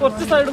കുറച്ച് side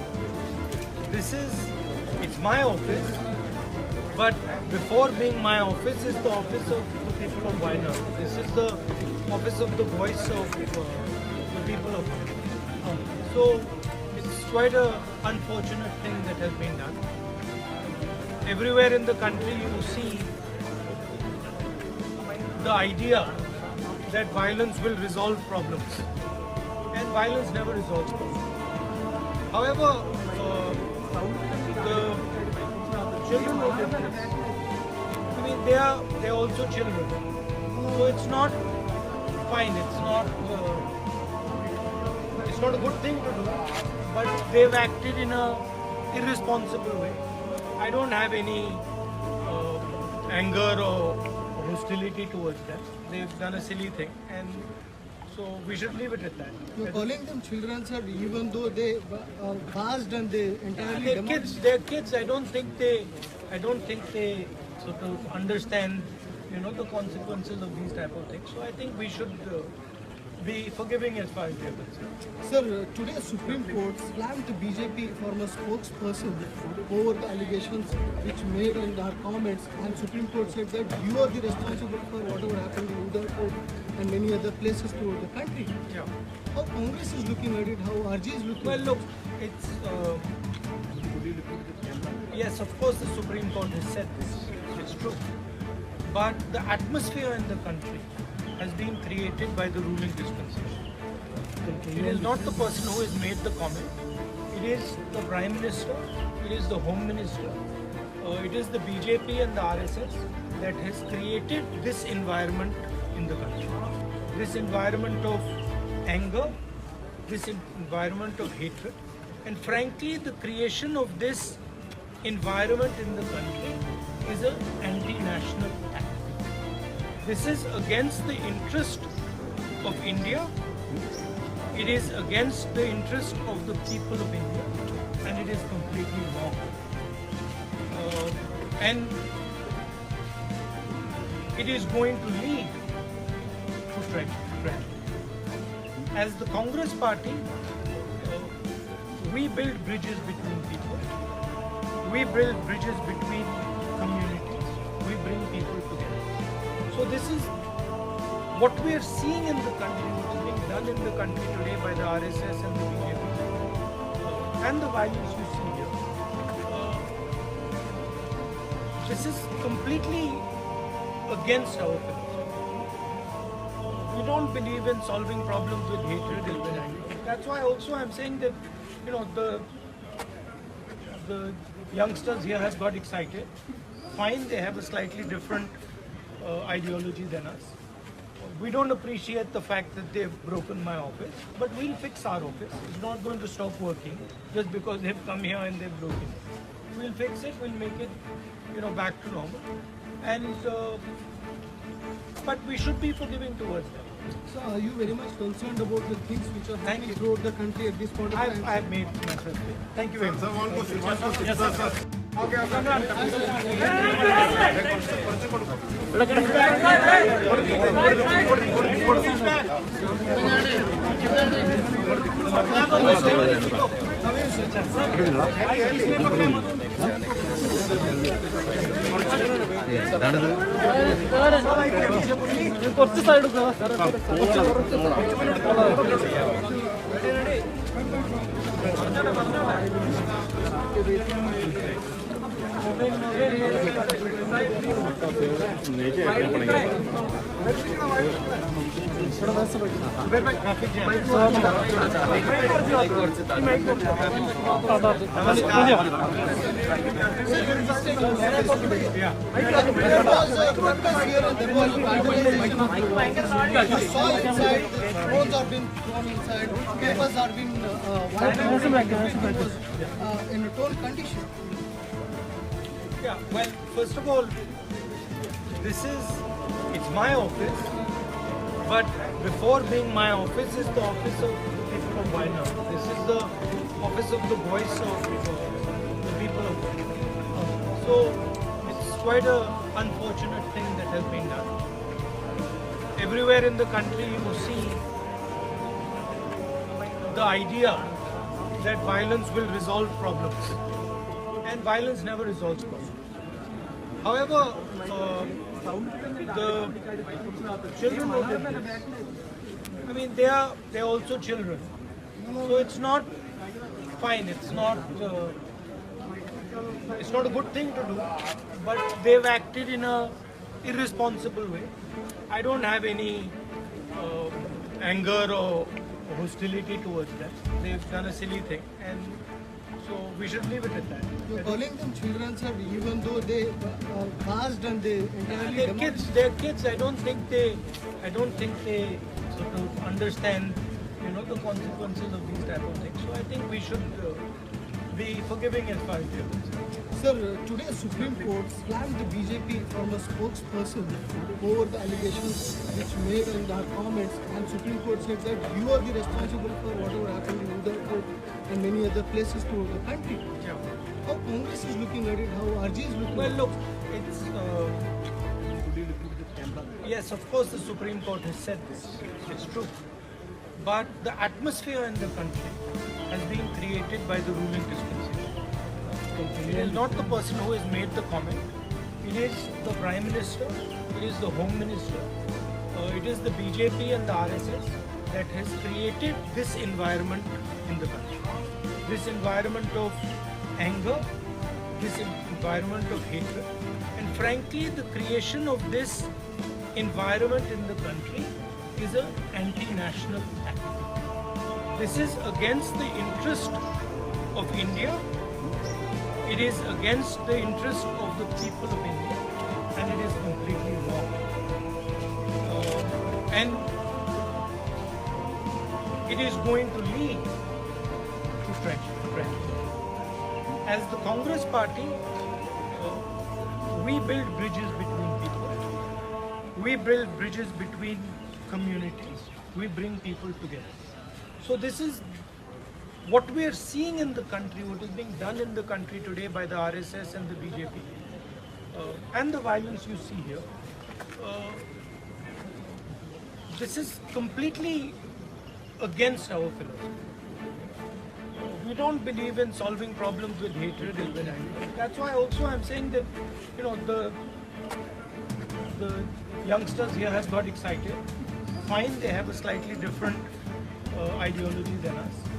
this is, it's my office, but before being my office is the office of the people of Wayanad. This is the office of the voice of uh, the people of. So, it's quite a unfortunate thing that has been done. Everywhere in the country you see the idea that violence will resolve problems and violence never resolves problems. However, uh, the children I mean, they are they are also children, so it's not fine. It's not uh, it's not a good thing to do, but they've acted in a irresponsible way. I don't have any uh, anger or hostility towards them. They've done a silly thing, and so we should leave it at that. You're calling them children, sir, even though they uh, vast and they entirely They're kids. They're kids. I don't think they. I don't think they sort of understand, you know, the consequences of these type of things. So I think we should uh, be forgiving as far as they're concerned. Sir, today Supreme Court slammed the BJP former spokesperson over the allegations which made in our comments and Supreme Court said that you are the responsible for whatever happened in Udaipur and many other places throughout the country. Yeah. How Congress is looking at it, how RG is looking Well, look, it's. Uh, yes, of course, the Supreme Court has said this. It's true. But the atmosphere in the country has been created by the ruling dispensation. It is not the person who has made the comment. It is the Prime Minister, it is the Home Minister, uh, it is the BJP and the RSS that has created this environment in the country. This environment of anger, this environment of hatred, and frankly, the creation of this environment in the country is an anti-national. This is against the interest of India. It is against the interest of the people of India, and it is completely wrong. Uh, and it is going to lead to tragedy. As the Congress party, uh, we build bridges between people. We build bridges between communities. So this is what we are seeing in the country, what is being done in the country today by the RSS and the BJP, and the values you see here. This is completely against our philosophy. We don't believe in solving problems with hatred and anger. That's why also I'm saying that, you know, the the youngsters here have got excited. Fine, they have a slightly different uh, ideology than us. We don't appreciate the fact that they've broken my office, but we'll fix our office. It's not going to stop working just because they've come here and they've broken it. We'll fix it, we'll make it, you know, back to normal. And, uh, but we should be forgiving towards them. So are you very much concerned about the things which are happening throughout the country at this point of time? I have made myself clear. Thank you very much. Sir, one question. Yes, sir a protest here phones are being papers are being uh, uh, in a torn condition. Yeah, well, first of all, this is it's my office, but before being my office is the office of people of Wayanad. This is the office of the voice of the people of. So it's quite an unfortunate thing that has been done. Everywhere in the country, you see the idea that violence will resolve problems and violence never resolves problems. However, uh, the children of I mean, they are they are also children, so it's not fine. It's not uh, it's not a good thing to do, but they've acted in a irresponsible way. I don't have any uh, anger or hostility towards them. They've done a silly thing, and so we should leave it at that. You're calling them children, sir, even though they are caste and they entirely They're kids. They're kids. I don't think they. I don't think they sort of understand, you know, the consequences of these type of things. So I think we should uh, be forgiving as far as they're concerned. Sir, today Supreme Court slammed the BJP former spokesperson over the allegations which made in their comments and Supreme Court said that you are the responsible for whatever happened in Udaipur and many other places throughout the country. Yeah. How Congress is looking at it, how RG is looking Well, at it. look, it's. Uh, yes, of course, the Supreme Court has said this. It's true. But the atmosphere in the country has been created by the ruling dispensation. It is not the person who has made the comment. It is the Prime Minister, it is the Home Minister, uh, it is the BJP and the RSS that has created this environment in the country. This environment of anger, this environment of hatred, and frankly, the creation of this environment in the country is an anti-national act. This is against the interest of India. It is against the interest of the people of India, and it is completely wrong. Uh, and it is going to lead to tragedy. As the Congress party, uh, we build bridges between people. We build bridges between communities. We bring people together. So this is what we are seeing in the country, what is being done in the country today by the RSS and the BJP, uh, and the violence you see here. Uh, this is completely against our philosophy. We don't believe in solving problems with hatred and anger. That's why also I'm saying that, you know, the the youngsters here have got excited. Fine, they have a slightly different uh, ideology than us.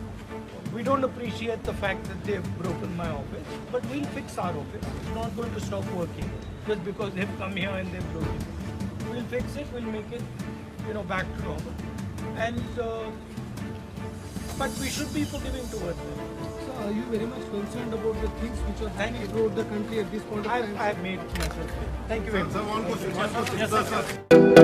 We don't appreciate the fact that they've broken my office, but we'll fix our office. It's not going to stop working just because they've come here and they've broken it. We'll fix it. We'll make it, you know, back to normal. And uh, but we should be forgiving towards them. So are you very much concerned about the things which are Thank happening throughout the country at this point of time? I've, I've made myself clear. Thank you very much. Sir, one question. One question. Sir, sir.